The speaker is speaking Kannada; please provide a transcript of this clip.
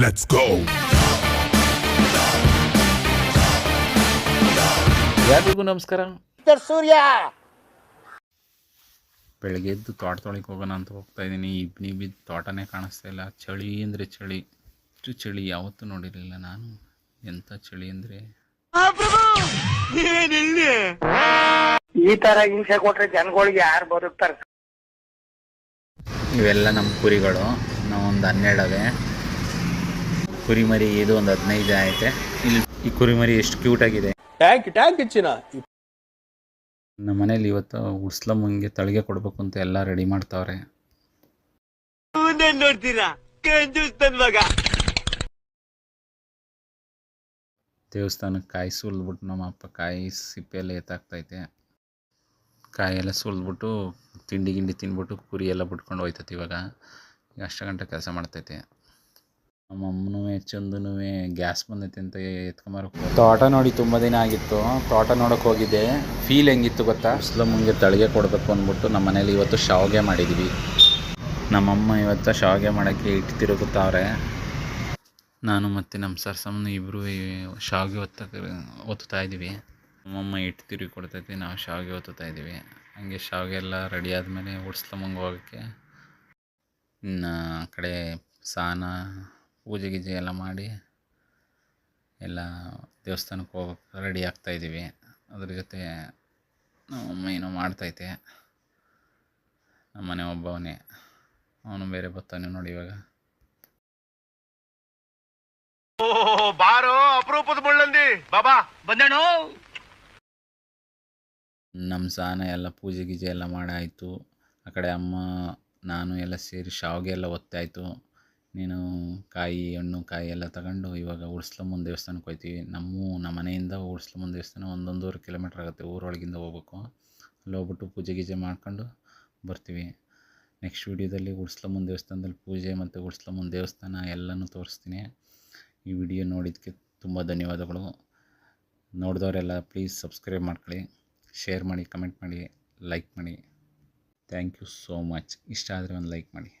Let's go. ಯಾರಿಗೂ ನಮಸ್ಕಾರ. ಸೂರ್ಯ ಬೆಳಗ್ಗೆ ಎದ್ದು ತೋಟ ತೊಳಿಗೆ ಹೋಗೋಣ ಅಂತ ಹೋಗ್ತಾ ಇದ್ದೀನಿ ಇಬ್ನಿ ಬಿದ್ದು ತೋಟನೇ ಕಾಣಿಸ್ತಾ ಇಲ್ಲ. ಚಳಿ ಅಂದರೆ ಚಳಿ. ಇಷ್ಟು ಚಳಿ ಯಾವತ್ತೂ ನೋಡಿರಲಿಲ್ಲ ನಾನು. ಎಂಥ ಚಳಿ ಅಂದರೆ? ಈ ತರ ಹಿಂಸೆ ಕೊಟ್ರೆ ಜನಗಳಿಗೆ ಯಾರು ಬದುಕ್ತಾರೆ? ಇವೆಲ್ಲ ನಮ್ಮ ಕುರಿಗಳು. ನಾವೊಂದು ಹನ್ನೆರಡವೆ. ಕುರಿಮರಿ ಇದು ಒಂದು ಹದಿನೈದು ಐತೆ ಇಲ್ಲಿ ಈ ಕುರಿಮರಿ ಎಷ್ಟು ಟ್ಯಾಂಕ್ ಹೆಚ್ಚಿನ ನಮ್ಮ ಮನೇಲಿ ಇವತ್ತು ಉಡ್ಸ್ಲಮ್ಮಂಗೆ ತಳಿಗೆ ಕೊಡ್ಬೇಕು ಅಂತ ಎಲ್ಲ ರೆಡಿ ಮಾಡ್ತಾವ್ರೆ. ದೇವಸ್ಥಾನಕ್ಕೆ ಕಾಯಿ ಸುಲ್ದ್ಬಿಟ್ಟು ನಮ್ಮ ಅಪ್ಪ ಕಾಯಿ ಸಿಪ್ಪೆ ಎಲ್ಲ ಎತ್ತಾಕ್ತೈತೆ. ಕಾಯಿ ಎಲ್ಲ ಸುಲಿದ್ಬಿಟ್ಟು ತಿಂಡಿ ಗಿಂಡಿ ತಿನ್ಬಿಟ್ಟು ಕುರಿ ಎಲ್ಲ ಬಿಟ್ಕೊಂಡು ಹೋಯ್ತತಿ ಇವಾಗ. ಅಷ್ಟು ಗಂಟೆ ಕೆಲಸ ಮಾಡ್ತೈತೆ. ನಮ್ಮ ಅಮ್ಮನೂ ಚಂದನೂ ಗ್ಯಾಸ್ ಬಂದೈತೆ ಅಂತ ಎತ್ಕೊಂಬರಕ್ಕೆ ತೋಟ ನೋಡಿ ತುಂಬ ದಿನ ಆಗಿತ್ತು. ತೋಟ ನೋಡೋಕೆ ಹೋಗಿದ್ದೆ. ಫೀಲ್ ಹೆಂಗಿತ್ತು ಗೊತ್ತಾ? ಮುಸ್ಲಮ್ಗೆ ತಳಿಗೆ ಕೊಡಬೇಕು ಅಂದ್ಬಿಟ್ಟು ನಮ್ಮ ಮನೇಲಿ ಇವತ್ತು ಶಾವಿಗೆ ಮಾಡಿದ್ವಿ. ನಮ್ಮಮ್ಮ ಇವತ್ತು ಶಾವಿಗೆ ಮಾಡೋಕ್ಕೆ ಇಟ್ಟು ತಿರುಗುತ್ತಾವ್ರೆ. ನಾನು ಮತ್ತು ನಮ್ಮ ಸರ್ ಸಮ್ಮನ ಇಬ್ಬರು ಶಾವಿಗೆ ಒತ್ತ ಒತ್ತುತ್ತಾ ಇದ್ದೀವಿ. ನಮ್ಮಮ್ಮ ಇಟ್ಟು ತಿರುಗಿ ಕೊಡ್ತೈತಿ ನಾವು ಶಾವಿಗೆ ಒತ್ತುತ್ತಾ ಇದ್ದೀವಿ. ಹಂಗೆ ಶಾವಿಗೆ ಎಲ್ಲ ರೆಡಿ ಆದಮೇಲೆ ಉಡ್ಸ್ಲಮ್ಮಂಗೆ ಹೋಗೋಕ್ಕೆ ಇನ್ನು ಆ ಕಡೆ ಸ್ನಾನ ಪೂಜೆ ಗೀಜೆ ಎಲ್ಲ ಮಾಡಿ ಎಲ್ಲ ದೇವಸ್ಥಾನಕ್ಕೆ ಹೋಗೋಕ್ಕೆ ರೆಡಿ ಆಗ್ತಾಯಿದ್ದೀವಿ ಅದ್ರ ಜೊತೆ ನಮ್ಮಮ್ಮ ಏನೋ ಮಾಡ್ತೈತೆ. ನಮ್ಮನೆ ಒಬ್ಬವನೇ. ಅವನು ಬೇರೆ ಬರ್ತಾನೆ ನೋಡಿ ಇವಾಗ. ಬಾರೋ ಅಪರೂಪದ ಮುಳ್ಳಂದಿ. ಬಾಬಾ ಬಂದೇಣು ನಮ್ಮ ಸ್ನಾನ ಎಲ್ಲ ಪೂಜೆ ಗೀಜೆ ಎಲ್ಲ ಮಾಡಾಯಿತು. ಆ ಕಡೆ ಅಮ್ಮ ನಾನು ಎಲ್ಲ ಸೇರಿ ಶಾವಿಗೆ ಎಲ್ಲ ಒತ್ತಾಯಿತು. ನೀನು ಕಾಯಿ, ಹಣ್ಣು, ಕಾಯಿ ಎಲ್ಲ ತಗೊಂಡು ಇವಾಗ ಉಡ್ಸ್ಲಮ್ಮನ ದೇವಸ್ಥಾನಕ್ಕೆ ಹೋಗ್ತೀವಿ ನಮ್ಮ ನಮ್ಮ ಮನೆಯಿಂದ ಉಡ್ಸ್ಲಮ್ಮನ ದೇವಸ್ಥಾನ ಒಂದೊಂದೂವರೆ ಕಿಲೋಮೀಟ್ರ್ ಆಗುತ್ತೆ. ಊರೊಳಗಿಂದ ಹೋಗ್ಬೇಕು. ಅಲ್ಲಿ ಹೋಗ್ಬಿಟ್ಟು ಪೂಜೆ ಗೀಜೆ ಮಾಡ್ಕೊಂಡು ಬರ್ತೀವಿ. ನೆಕ್ಸ್ಟ್ ವೀಡಿಯೋದಲ್ಲಿ ಉಡ್ಸ್ಲಮ್ಮನ ದೇವಸ್ಥಾನದಲ್ಲಿ ಪೂಜೆ ಮತ್ತು ಉಡ್ಸ್ಲಮ್ಮನ ದೇವಸ್ಥಾನ ಎಲ್ಲನೂ ತೋರಿಸ್ತೀನಿ. ಈ ವಿಡಿಯೋ ನೋಡಿದ್ದಕ್ಕೆ ತುಂಬ ಧನ್ಯವಾದಗಳು. ನೋಡಿದವರೆಲ್ಲ ಪ್ಲೀಸ್ ಸಬ್ಸ್ಕ್ರೈಬ್ ಮಾಡ್ಕೊಳ್ಳಿ. ಶೇರ್ ಮಾಡಿ ಕಮೆಂಟ್ ಮಾಡಿ ಲೈಕ್ ಮಾಡಿ. ಥ್ಯಾಂಕ್ ಯು ಸೋ ಮಚ್ ಇಷ್ಟ ಆದರೆ ಒಂದು ಲೈಕ್ ಮಾಡಿ.